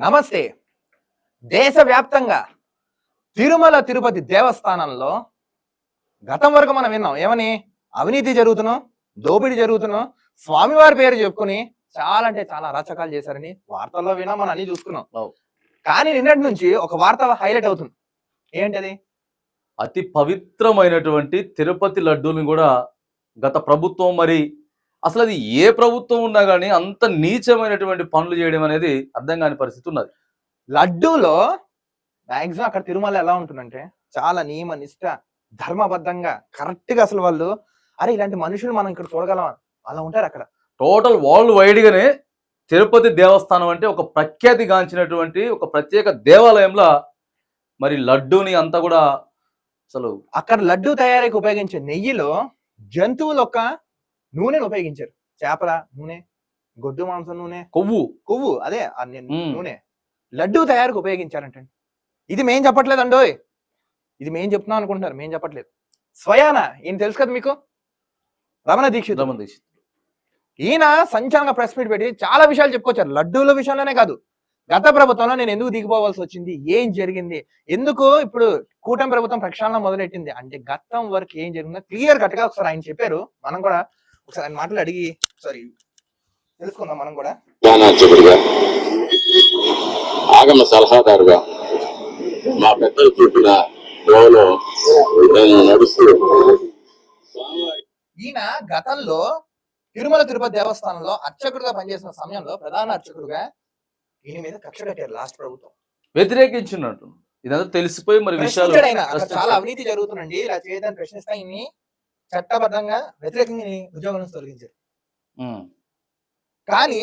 నమస్తే. దేశవ్యాప్తంగా తిరుమల తిరుపతి దేవస్థానంలో గతం వరకు మనం విన్నాం. ఏమని? అవినీతి జరుగుతును దోపిడీ జరుగుతును స్వామివారి పేరు చెప్పుకుని చాలా అంటే చాలా అరాచకాలు చేశారని వార్తల్లో విన్నాం మనం అన్ని చూసుకున్నాం. కానీ నిన్నటి నుంచి ఒక వార్త హైలైట్ అవుతుంది. ఏంటది? అతి పవిత్రమైనటువంటి తిరుపతి లడ్డూని కూడా గత ప్రభుత్వం మరి అసలు అది ఏ ప్రభుత్వం ఉన్నా కానీ అంత నీచమైనటువంటి పనులు చేయడం అనేది అర్థం కాని పరిస్థితి ఉన్నది. లడ్డూలో మాక్సిమం అక్కడ తిరుమల ఎలా ఉంటుందంటే చాలా నియమ నిష్ట ధర్మబద్ధంగా కరెక్ట్గా అసలు వాళ్ళు అరే ఇలాంటి మనుషులు మనం ఇక్కడ చూడగలం అలా ఉంటారు అక్కడ. టోటల్ వరల్డ్ వైడ్ గానే తిరుపతి దేవస్థానం అంటే ఒక ప్రఖ్యాతి గాంచినటువంటి ఒక ప్రత్యేక దేవాలయంలో మరి లడ్డూని అంతా కూడా అసలు అక్కడ లడ్డు తయారీకి ఉపయోగించే నెయ్యిలో జంతువుల యొక్క నూనెను ఉపయోగించారు. చేపల నూనె గొడ్డు మాంసం నూనె కొవ్వు. కొవ్వు. అదే. నూనె. లడ్డు తయారీకి ఉపయోగించారంట ఇది మేం చెప్పట్లేదు అండోయ్. ఇది మేం చెప్తున్నాం అనుకుంటున్నారు. మేం చెప్పట్లేదు. స్వయాన ఈయన తెలుసు కదా మీకు? రమణ దీక్షిత్ రమణ దీక్షిత్ ఈయన సంచలనంగా ప్రెస్ మీట్ పెట్టి చాలా విషయాలు చెప్పుకొచ్చారు. లడ్డూల విషయంలోనే కాదు. గత ప్రభుత్వంలో నేను ఎందుకు దిగిపోవాల్సి వచ్చింది? ఏం జరిగింది? ఎందుకు ఇప్పుడు కూటమి ప్రభుత్వం ప్రక్షాళన మొదలెట్టింది? అంటే గతం వరకు ఏం జరిగిందో క్లియర్ కట్గా ఒకసారి ఆయన చెప్పారు. మనం కూడా ఒకసారి ఆయన మాటలు అడిగి సారీ తెలుసుకుందాం మనం కూడా. జ్ఞానార్జకుడిగా ఆగమ సలహాదారుగా మా పెద్దలు చూపిన నేను నడుస్తూ ఈయన గతంలో తిరుమల తిరుపతి దేవస్థానంలో అర్చకుడిగా పనిచేసిన సమయంలో ప్రధాన అర్చకుడిగా ఈయన మీద కక్ష కట్టారు లాస్ట్ ప్రభుత్వం. వ్యతిరేకించినట్టు. ఇదంతా తెలిసిపోయి మరి విషయాలు చాలా. అవినీతి జరుగుతుందండి. ఇలా చేయదని ప్రశ్నిస్తా ఇన్ని చట్టబద్ధంగా వ్యతిరేకంగా ఉద్యోగం నుంచి తొలగించారు. కానీ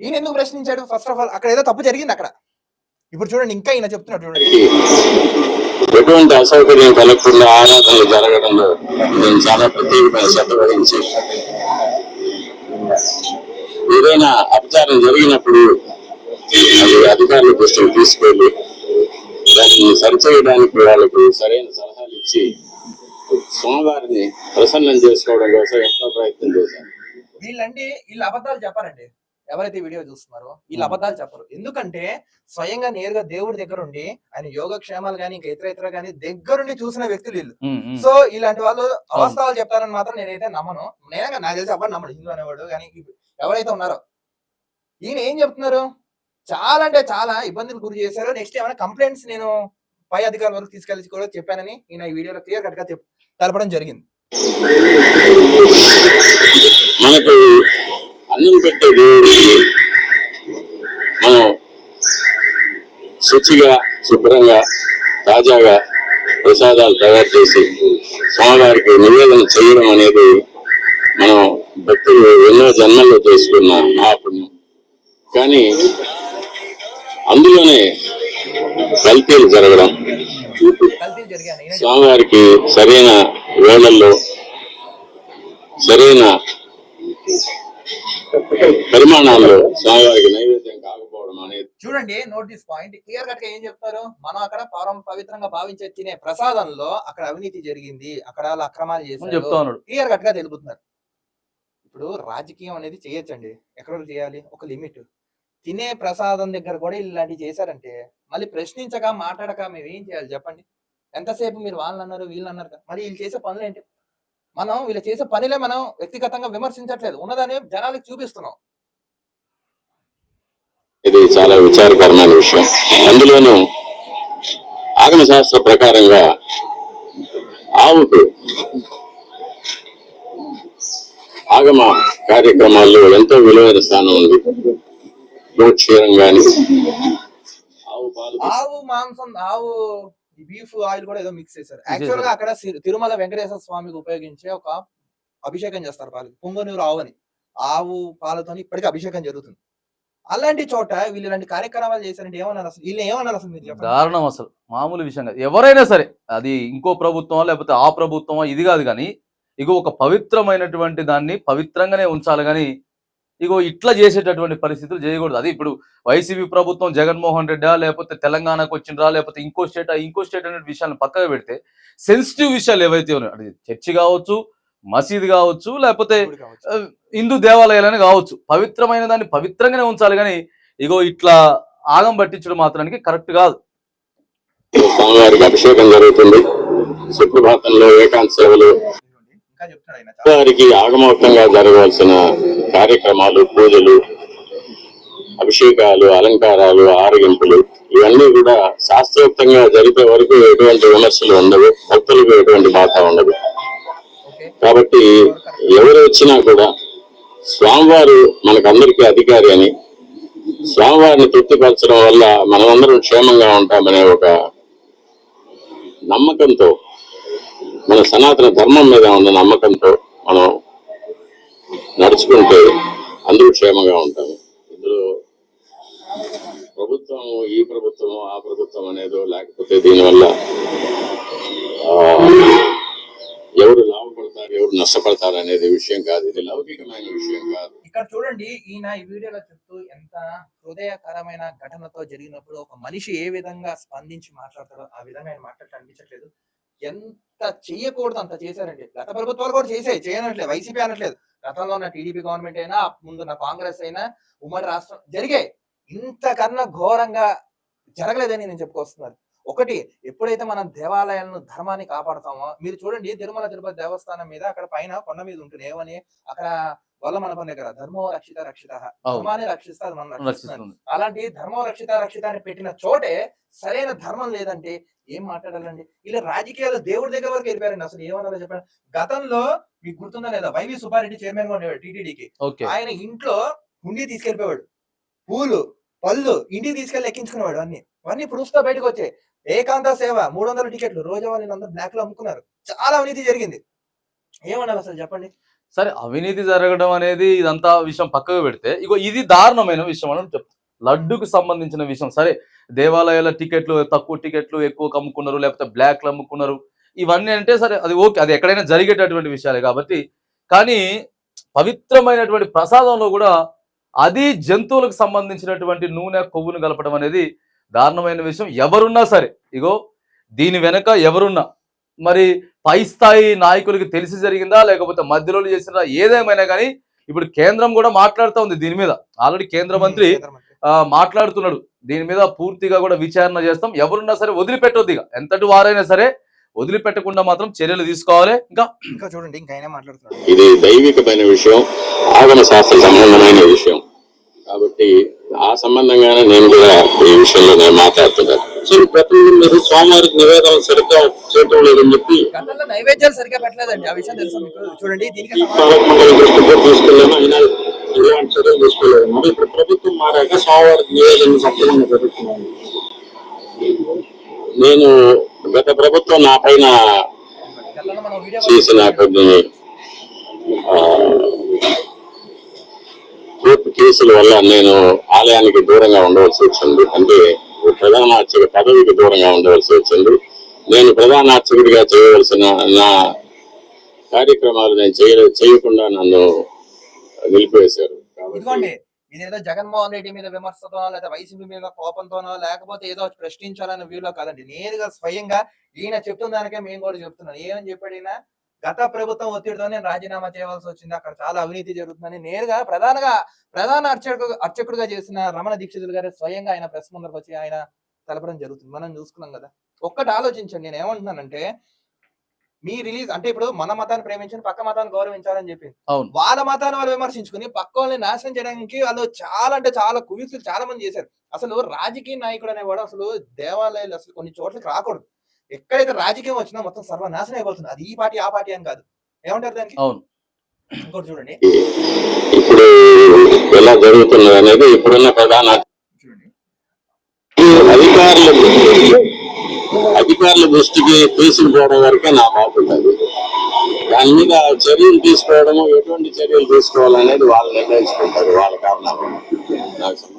ఈయన ఎందుకు ప్రశ్నించాడు? ఫస్ట్ ఆఫ్ ఆల్ అక్కడ ఏదో తప్పు జరిగింది అక్కడ. ఇప్పుడు చూడండి ఇంకా ఈయన చెప్తున్నాడు చూడండి. ఎటువంటి అసౌకర్యం కలగకుండా ఆరాధనలు జరగడంలో నేను చాలా ప్రత్యేకమైన శ్రద్ధ వహించి ఏదైనా అపచారం జరిగినప్పుడు అది అధికారుల దృష్టికి తీసుకెళ్ళి దాన్ని సరిచేయడానికి వాళ్ళకు సరైన సలహాలు ఇచ్చి స్వామివారిని ప్రసన్నం చేసుకోవడం కోసం ఎంతో ప్రయత్నం చేశాను వీళ్ళండి వీళ్ళు అబద్ధాలు చెప్పారండి. ఎవరైతే వీడియో చూస్తున్నారో వీళ్ళు. అబద్ధాలు చెప్పరు. ఎందుకంటే స్వయంగా నేరుగా దేవుడి దగ్గర ఉండి ఆయన యోగక్షేమాలు కానీ ఇంకా ఇతర ఇతర కానీ దగ్గరుండి చూసిన వ్యక్తులు వీళ్ళు. సో ఇలాంటి వాళ్ళు అవాస్తవాలు చెప్తారని మాత్రం నేనైతే నమ్మను. నేనగా నాకు తెలిసి ఎవరు నమ్మడు. హిందూ అనేవాడు కానీ ఎవరైతే ఉన్నారో ఈయన ఏం చెప్తున్నారు? చాలా అంటే చాలా ఇబ్బందులు గురి చేశారు. నెక్స్ట్ ఏమైనా కంప్లైంట్స్ నేను పై అధికారుల వరకు తీసుకెళ్ళి కూడా చెప్పానని ఈయన ఈ వీడియోలో క్లియర్ కట్గా తెలపడం జరిగింది. మనకు అన్నం పెట్టే దేవుడికి మనం శుచిగా శుభ్రంగా తాజాగా ప్రసాదాలు తయారు చేసి స్వామివారికి నివేదన చేయడం అనేది మనం భక్తులు ఎన్నో జన్మల్లో చేసుకున్న మహాపుణ్యం. కానీ అందులోనే కల్తీలు జరగడం స్వామివారికి సరైన వేళల్లో సరైన పరిమాణాల్లో స్వామివారికి నైవేద్యం కాకపోవడం అనేది చూడండి note this point. Clear cut ఏం చెప్తారు? మనం అక్కడ పరం పవిత్రంగా భావించే తినే ప్రసాదంలో అక్కడ అవినీతి జరిగింది. అక్కడ వాళ్ళు అక్రమాలు అని చేశారు చెప్తా ఉన్నాడు. క్లియర్ కట్గా తెలుపుతున్నారు. ఇప్పుడు రాజకీయం అనేది చేయొచ్చండి. ఎక్కడ చేయాలి? ఒక లిమిట్. తినే ప్రసాదం దగ్గర కూడా ఇలాంటివి చేశారంటే మళ్ళీ ప్రశ్నించక మాట్లాడక మేము ఏం చేయాలి చెప్పండి. ఎంతసేపు మీరు వాళ్ళు అన్నారు వీళ్ళు అన్నారు కదా. మరి వీళ్ళు చేసే పనులు ఏంటి? మనం వీళ్ళు చేసే పనిలే మనం వ్యక్తిగతంగా విమర్శించట్లేదు. ఉన్నదని జనాలకు చూపిస్తున్నాం. ఇది చాలా విచారకరమైన విషయం. అందులోనూ ఆగమ శాస్త్ర ప్రకారంగా ఆవుకు ఆగమ కార్యక్రమాల్లో ఎంతో విలువైన స్థానం ఉంది. గోక్షీరం కానీ ఆవు మాంసం ఆవు బీఫ్ ఆయిల్ కూడా ఏదో మిక్స్ చేశారు. యాక్చువల్గా అక్కడ తిరుమల వెంకటేశ్వర స్వామికి ఉపయోగించే ఒక అభిషేకం చేస్తారు పాలకి పొంగనూరు ఆవు అని. ఆవు పాలతో ఇప్పటికీ అభిషేకం జరుగుతుంది. అలాంటి చోట వీళ్ళు ఇలాంటి కార్యక్రమాలు చేశారంటే ఏమన్నారు అసలు? వీళ్ళు ఏమన్నారు అసలు మీరు దారుణం అసలు. మామూలు విషయం కాదు. ఎవరైనా సరే అది ఇంకో ప్రభుత్వమా లేకపోతే ఆ ప్రభుత్వమా ఇది కాదు కానీ ఇగో ఒక పవిత్రమైనటువంటి దాన్ని పవిత్రంగానే ఉంచాలి కానీ ఇగో ఇట్లా చేసేటటువంటి పరిస్థితులు చేయకూడదు. అది ఇప్పుడు వైసీపీ ప్రభుత్వం జగన్మోహన్ రెడ్డా లేకపోతే తెలంగాణకు వచ్చిండ్రా లేకపోతే ఇంకో స్టేట్ ఇంకో స్టేట్ అనే విషయాలను పక్కన పెడితే సెన్సిటివ్ విషయాలు ఏవైతే ఉన్నాయో అది చర్చి కావచ్చు మసీద్ కావచ్చు లేకపోతే హిందూ దేవాలయాలని కావచ్చు. పవిత్రమైన దాన్ని పవిత్రంగానే ఉంచాలి కానీ ఇగో ఇట్లా ఆగం పట్టించడం మాత్రానికి కరెక్ట్ కాదు. అభిషేకం జరుగుతుంది. సుప్రభాతంలో ఏకాంత సేవలు వారికి ఆగమోక్తంగా జరగవలసిన కార్యక్రమాలు పూజలు అభిషేకాలు అలంకారాలు ఆరగింపులు ఇవన్నీ కూడా శాస్త్రోక్తంగా జరిపే వరకు ఎటువంటి విమర్శలు ఉండవు భక్తులకు ఎటువంటి బాధ ఉండదు. కాబట్టి ఎవరు వచ్చినా కూడా స్వామివారు మనకందరికీ అధికారి అని స్వామివారిని తృప్తిపరచడం వల్ల మనమందరం క్షేమంగా ఉంటామనే ఒక నమ్మకంతో మన సనాతన ధర్మం మీద ఉన్న నమ్మకంతో మనం నడుచుకుంటే అందరూ క్షేమంగా ఉంటాము ఇందులో ప్రభుత్వం ఈ ప్రభుత్వం ఆ ప్రభుత్వం అనేదో లేకపోతే దీనివల్ల ఎవరు లాభపడతారు ఎవరు నష్టపడతారు అనేది విషయం కాదు. ఇది లౌకికమైన విషయం కాదు. ఇక్కడ చూడండి ఈయన ఈ వీడియోలో చెప్తూ ఎంత హృదయకరమైన ఘటనతో జరిగినప్పుడు ఒక మనిషి ఏ విధంగా స్పందించి మాట్లాడతారో ఆ విధంగా ఆయన మాట్లాడటం అనిపించట్లేదు. ఎంత చేయకూడదు అంత చేశారండి. గత ప్రభుత్వాలు కూడా చేసాయి చేయనట్లేదు వైసీపీ అనట్లేదు. గతంలో ఉన్న టీడీపీ గవర్నమెంట్ అయినా ముందున్న కాంగ్రెస్ అయినా ఉమ్మడి రాష్ట్రం జరిగాయి. ఇంతకన్నా ఘోరంగా జరగలేదని నేను చెప్పుకొస్తున్నాను ఒకటి ఎప్పుడైతే మనం దేవాలయాలను ధర్మాన్ని కాపాడుతామో మీరు చూడండి తిరుమల తిరుపతి దేవస్థానం మీద అక్కడ పైన కొండ మీద ఉంటుంది. ఏమని? అక్కడ వల్ల మన దగ్గర ధర్మో రక్షిత రక్షిత. ధర్మాన్ని రక్షిస్తారు మనం రక్షిస్తుంది అలాంటి ధర్మం రక్షిత రక్షిత అని పెట్టిన చోటే సరైన ధర్మం లేదంటే ఏం మాట్లాడాలండి? ఇలా రాజకీయాలు దేవుడి దగ్గర వరకు వెళ్ళిపోయారండి. అసలు ఏమన్నా చెప్పండి? గతంలో మీకు గుర్తుందా లేదా? వైవి సుబ్బారెడ్డి చైర్మన్గా ఉండేవాడు టీటీడీకి. ఆయన ఇంట్లో హుండీ తీసుకెళ్ళిపోయాడు పూలు. పళ్ళు ఇంటికి తీసుకెళ్ళి ఎక్కించుకునేవాడు అన్ని. అన్ని ప్రూఫ్స్తో బయటకు వచ్చాయి ఏకాంత సేవ మూడు వందల టికెట్లు రోజు వాళ్ళని అందరూ బ్లాక్లో అమ్ముకున్నారు. చాలా అవినీతి జరిగింది. ఏమన్నారు అసలు చెప్పండి? సరే అవినీతి జరగడం అనేది ఇదంతా విషయం పక్కకు పెడితే ఇగో ఇది దారుణమైన విషయం అని చెప్తాం. లడ్డుకు సంబంధించిన విషయం. సరే దేవాలయాల టికెట్లు తక్కువ టికెట్లు ఎక్కువ అమ్ముకున్నారు లేకపోతే బ్లాక్లు అమ్ముకున్నారు. ఇవన్నీ అంటే సరే అది ఓకే అది ఎక్కడైనా జరిగేటటువంటి విషయాలే కాబట్టి కానీ పవిత్రమైనటువంటి ప్రసాదంలో కూడా అది జంతువులకు సంబంధించినటువంటి నూనె కొవ్వును కలపడం అనేది దారుణమైన విషయం. ఎవరున్నా సరే ఇగో దీని వెనక ఎవరున్నా మరి పై స్థాయి నాయకులకి తెలిసి జరిగిందా లేకపోతే మధ్యలో చేసినా ఏదేమైనా కానీ ఇప్పుడు కేంద్రం కూడా మాట్లాడుతూ ఉంది దీని మీద. ఆల్రెడీ కేంద్ర మంత్రి మాట్లాడుతున్నాడు. దీని మీద పూర్తిగా కూడా విచారణ చేస్తాం. ఎవరున్నా సరే వదిలిపెట్టొద్దు ఇక. ఎంతటి వారైనా సరే వదిలిపెట్టకుండా మాత్రం చర్యలు తీసుకోవాలి. ఇంకా ఇంకా చూడండి ఇంకా ఆయన మాట్లాడుతున్నాడు. ఇది దైవికమైన విషయం ఆగమ శాస్త్ర సంబంధమైన విషయం. కాబట్టి ఆ సంబంధంగానే నేను కూడా ఈ విషయంలో నేను మాట్లాడుతున్నాను. సో గతంలో మీరు స్వామివారికి నివేదనలు సరిగ్గా చేయటం లేదని చెప్పి నైవేద్యాలు సరిగ్గా పెట్టలేదండి. ఆ విషయం తెలుసు మీకు? చూడండి దీనికి కూడా తీసుకెళ్ళాము అయినా ఎలాంటి చర్యలు తీసుకోలేదు. మరి ఇప్పుడు ప్రభుత్వం మారాక స్వామివారికి నివేదన సక్రమంగా జరుగుతున్నాయి నేను గత ప్రభుత్వం నా పైన చేసిన కొన్ని కోర్టు కేసుల వల్ల నేను ఆలయానికి దూరంగా ఉండవలసి వచ్చింది. అంటే ప్రధాన అర్చక పదవికి దూరంగా ఉండవలసి వచ్చింది. నేను ప్రధాన అర్చకుడిగా చేయవలసిన నా కార్యక్రమాలు నేను చేయ చేయకుండా నన్ను నిలిపివేశారు. కాబట్టి ఇదేదో జగన్మోహన్ రెడ్డి మీద విమర్శతోనో లేదా వైసీపీ మీద కోపంతోనో లేకపోతే ఏదో ప్రశ్నించాలనే వ్యూలో కాదండి. నేరుగా స్వయంగా ఈయన చెప్తున్న దానికే మేము కూడా చెప్తున్నాం. ఏమని చెప్పాడు ఈయన? గత ప్రభుత్వం ఒత్తిడితో నేను రాజీనామా చేయవలసి వచ్చింది. అక్కడ చాలా అవినీతి జరుగుతుందని నేరుగా ప్రధానంగా ప్రధాన అర్చకు అర్చకుడిగా చేసిన రమణ దీక్షితులు గారు స్వయంగా ఆయన ప్రెస్ ముందరకు వచ్చి ఆయన తెలపడం జరుగుతుంది. మనం చూసుకున్నాం కదా. ఒక్కటి ఆలోచించండి. నేను ఏమంటున్నానంటే మీ రిలీజ్ అంటే ఇప్పుడు మన మతాన్ని ప్రేమించండి పక్క మతాన్ని గౌరవించాలని చెప్పింది. అవును. వాళ్ళ మతాన్ని వాళ్ళు విమర్శించుకుని పక్క వాళ్ళని నాశనం చేయడానికి వాళ్ళు చాలా అంటే చాలా కుయుక్తులు చాలా మంది చేశారు. అసలు రాజకీయ నాయకుడు అనేవాడు అసలు దేవాలయాలు అసలు కొన్ని చోట్లకి రాకూడదు. ఎక్కడైతే రాజకీయం వచ్చినా మొత్తం సర్వనాశనం అయిపోతుంది. అది ఈ పార్టీ ఆ పార్టీ అని కాదు. ఏమంటారు దానికి? అవును. ఇంకోటి చూడండి. ఇప్పుడు ఎలా జరుగుతున్నది అనేది ఇప్పుడున్న ప్రధాన చూడండి. అధికారుల అధికారుల దృష్టికి తీసుకుపోవడం వరకే నా బాగుంటుంది దాని మీద చర్యలు తీసుకోవడము ఎటువంటి చర్యలు తీసుకోవాలనేది వాళ్ళు నిర్ణయించుకుంటారు వాళ్ళ కారణాలు. నాకు సంబంధం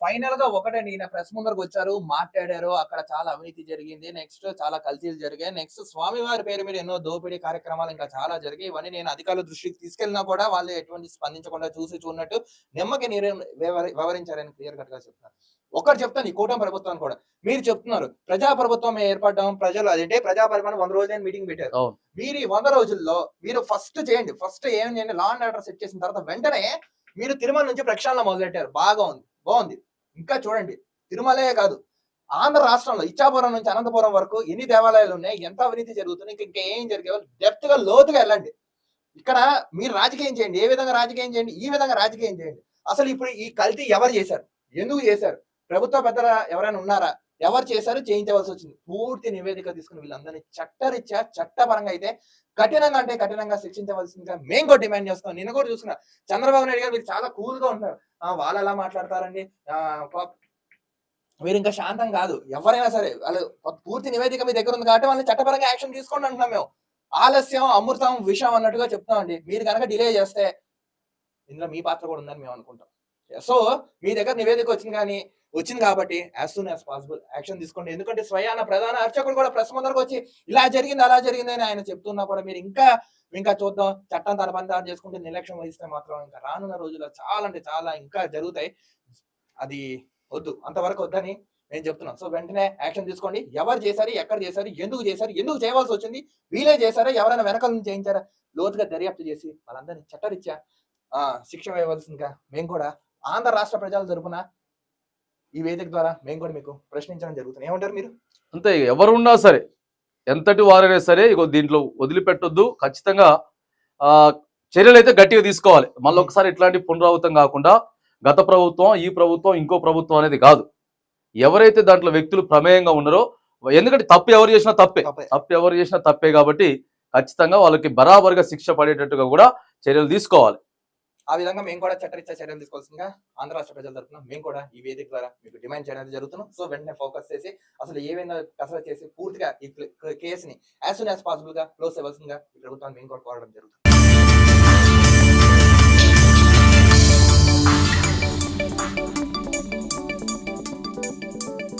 ఫైనల్గా ఒకటే ఈయన ప్రెస్ ముందరకు వచ్చారు మాట్లాడారు అక్కడ చాలా అవినీతి జరిగింది నెక్స్ట్ చాలా కల్తీలు జరిగాయి నెక్స్ట్ స్వామివారి పేరు మీద ఎన్నో దోపిడీ కార్యక్రమాలు ఇంకా చాలా జరిగాయి ఇవన్నీ నేను అధికారుల దృష్టికి తీసుకెళ్ళినా కూడా వాళ్ళు ఎటువంటి స్పందించకుండా చూసి చూడనట్టు నెమ్మకి నీరు వివరించారని క్లియర్ కట్గా చెప్తున్నారు. ఒకటి చెప్తాను ఈ కూటమి ప్రభుత్వాన్ని కూడా. మీరు చెప్తున్నారు ప్రజా ప్రభుత్వం ఏర్పడడం ప్రజలు అదంటే ప్రజా పరిమాణం వంద రోజులైన మీటింగ్ పెట్టారు. మీరు ఈ వంద రోజుల్లో మీరు ఫస్ట్ చేయండి ఫస్ట్ ఏం చేయండి లా అండ్ ఆర్డర్ సెట్ చేసిన తర్వాత వెంటనే మీరు తిరుమల నుంచి ప్రక్షాళన మొదలెట్టారు. బాగా ఉంది బాగుంది. ఇంకా చూడండి తిరుమలే కాదు ఆంధ్ర రాష్ట్రంలో ఇచ్చాపురం నుంచి అనంతపురం వరకు ఎన్ని దేవాలయాలు ఉన్నాయి ఎంత అవినీతి జరుగుతుంది ఇంకా ఇంకా ఏం జరిగే డెప్త్గా లోతుగా వెళ్ళండి. ఇక్కడ మీరు రాజకీయం చేయండి ఏ విధంగా రాజకీయం చేయండి ఈ విధంగా రాజకీయం చేయండి. అసలు ఇప్పుడు ఈ కల్తీ ఎవరు చేశారు? ఎందుకు చేశారు? ప్రభుత్వ పెద్దల ఎవరైనా ఉన్నారా? ఎవరు చేశారు చేయించవలసి వచ్చింది. పూర్తి నివేదిక తీసుకుని వీళ్ళందరినీ చట్టరీత్యా చట్టపరంగా అయితే కఠినంగా అంటే కఠినంగా శిక్షించవలసిందిగా మేము కూడా డిమాండ్ చేస్తాం నేను కూడా చూసుకున్నా. చంద్రబాబు నాయుడు గారు మీరు చాలా కూల్గా వాళ్ళు ఎలా మాట్లాడతారండి? ఆ, మీరు ఇంకా శాంతం కాదు. ఎవరైనా సరే వాళ్ళు పూర్తి నివేదిక మీ దగ్గర ఉంది కాబట్టి వాళ్ళని చట్టపరంగా యాక్షన్ తీసుకోండి అంటున్నాం మేము. ఆలస్యం అమృతం విషయం అన్నట్టుగా చెప్తామండి మీరు కనుక డిలే చేస్తే ఇందులో మీ పాత్ర కూడా ఉందని మేము అనుకుంటాం. సో మీ దగ్గర నివేదిక వచ్చింది కానీ వచ్చింది కాబట్టి as soon as possible action తీసుకోండి. ఎందుకంటే స్వయాన ప్రధాన అర్చకుడు కూడా ప్రెస్ ముందరకు వచ్చి ఇలా జరిగింది అలా జరిగింది అని ఆయన చెప్తున్నా కూడా మీరు ఇంకా ఇంకా చూద్దాం. చట్టం తన పని చేసుకుంటే నిర్లక్ష్యం వహిస్తే మాత్రం ఇంకా రానున్న రోజుల్లో చాలా అంటే చాలా ఇంకా జరుగుతాయి. అది వద్దు. అంతవరకు వద్దని నేను చెప్తున్నాను. సో వెంటనే యాక్షన్ తీసుకోండి. ఎవరు చేశారు ఎక్కడ చేశారు ఎందుకు చేశారు ఎందుకు చేయవలసి వచ్చింది వీలే చేశారా ఎవరైనా వెనకాల నుంచి చేయించారా లోతుగా దర్యాప్తు చేసి వాళ్ళందరినీ చట్టరీత్యా ఆ, శిక్ష వేయవలసిందిగా మేము కూడా ఆంధ్ర రాష్ట్ర ప్రజల తరపున ఈ వేదిక ద్వారా మేము కూడా మీకు ప్రశ్నించడం జరుగుతుంది. ఏమంటారు మీరు? అంతే ఎవరున్నా సరే ఎంతటి వారైనా సరే ఇగో దీంట్లో వదిలిపెట్టొద్దు. ఖచ్చితంగా ఆ చర్యలు అయితే గట్టిగా తీసుకోవాలి. మళ్ళీ ఒకసారి ఇట్లాంటి పునరావృతం కాకుండా గత ప్రభుత్వం ఈ ప్రభుత్వం ఇంకో ప్రభుత్వం అనేది కాదు. ఎవరైతే దాంట్లో వ్యక్తులు ప్రమేయంగా ఉన్నారో ఎందుకంటే తప్పు ఎవరు చేసినా తప్పే. తప్పు. ఎవరు చేసినా తప్పే కాబట్టి ఖచ్చితంగా వాళ్ళకి బరాబర్గా శిక్ష పడేటట్టుగా కూడా చర్యలు తీసుకోవాలి. ఆ విధంగా మేము కూడా చట్టరీత్యా చర్యలు తీసుకోవాల్సిందిగా ఆంధ్ర రాష్ట్ర ప్రజల తరఫున మేము కూడా ఈ వేదిక ద్వారా మీకు డిమాండ్ చేయడం జరుగుతున్నాం సో వెంటనే ఫోకస్ చేసి అసలు ఏమైనా కసరత్ చేసి పూర్తిగా ఈ కేసుని యాజ్ సూన్ యాజ్ పాసిబుల్గా క్లోజ్ అవ్వాల్సిందిగా ప్రభుత్వాన్ని మేము కూడా కోరడం జరుగుతుంది.